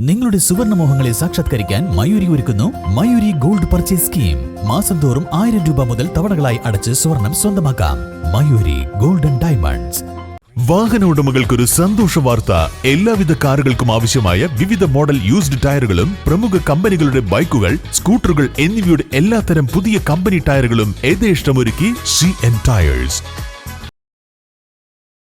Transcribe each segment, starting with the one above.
നിങ്ങളുടെ സുവർണ മോഹങ്ങളെ സാക്ഷാത്കരിക്കാൻ മയൂരി ഒരുക്കുന്നു മയൂരി ഗോൾഡ് പർച്ചേസ് സ്കീം. മാസം തോറും ആയിരം രൂപ മുതൽ തവണകളായി അടച്ച് സ്വർണം സ്വന്തമാക്കാം. Mayuri golden diamonds. വാഹന ഉടമകൾക്കൊരു സന്തോഷ വാർത്ത. എല്ലാവിധ കാറുകൾക്കും ആവശ്യമായ വിവിധ മോഡൽ യൂസ്ഡ് ടയറുകളും പ്രമുഖ കമ്പനികളുടെ ബൈക്കുകൾ സ്കൂട്ടറുകൾ എന്നിവയുടെ എല്ലാത്തരം പുതിയ കമ്പനി ടയറുകളും യഥേഷ്ടമൊരുക്കി സി എൻ ടയേഴ്സ്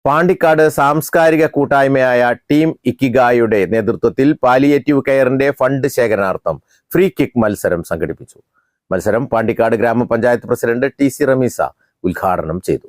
പാണ്ടിക്കാട് സാംസ്കാരിക കൂട്ടായ്മയായ ടീം ഇക്കിഗായുടെ നേതൃത്വത്തിൽ പാലിയേറ്റീവ് കെയറിന്റെ ഫണ്ട് ശേഖരണാർത്ഥം ഫ്രീ കിക്ക് മത്സരം സംഘടിപ്പിച്ചു. മത്സരം പാണ്ടിക്കാട് ഗ്രാമപഞ്ചായത്ത് പ്രസിഡന്റ് ടി സി റമീസ ഉദ്ഘാടനം ചെയ്തു.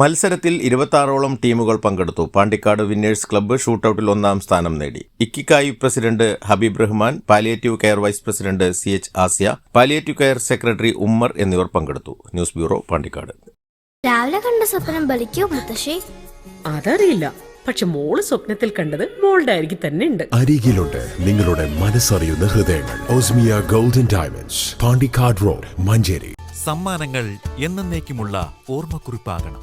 മത്സരത്തിൽ ഇരുപത്തി ടീമുകൾ പങ്കെടുത്തു. പാണ്ടിക്കാട് വിന്നേഴ്സ് ക്ലബ്ബ് ഷൂട്ടൌട്ടിൽ ഒന്നാം സ്ഥാനം നേടി. ഇക്കിക്കായി president Habeeb Rahman palliative care vice president C H Asiya palliative care secretary Ummer എന്നിവർ പങ്കെടുത്തു. News bureau Pandikkad. രാവിലെ കണ്ട സ്വപ്നം ബലിക്കോ മുത്തശ്ശി? അതറിയില്ല. പക്ഷെ മോൾ സ്വപ്നത്തിൽ കണ്ടത് മോളുടെ അരികിൽ തന്നെ ഉണ്ട്. അരികിലുണ്ട് നിങ്ങളുടെ മനസ്സറിയുന്ന ഹൃദയങ്ങൾ. Osmia golden diamonds Pandikkad road Manjeri. സമ്മാനങ്ങൾ എന്നേക്കുമുള്ള ഓർമ്മക്കുറിപ്പാകണം.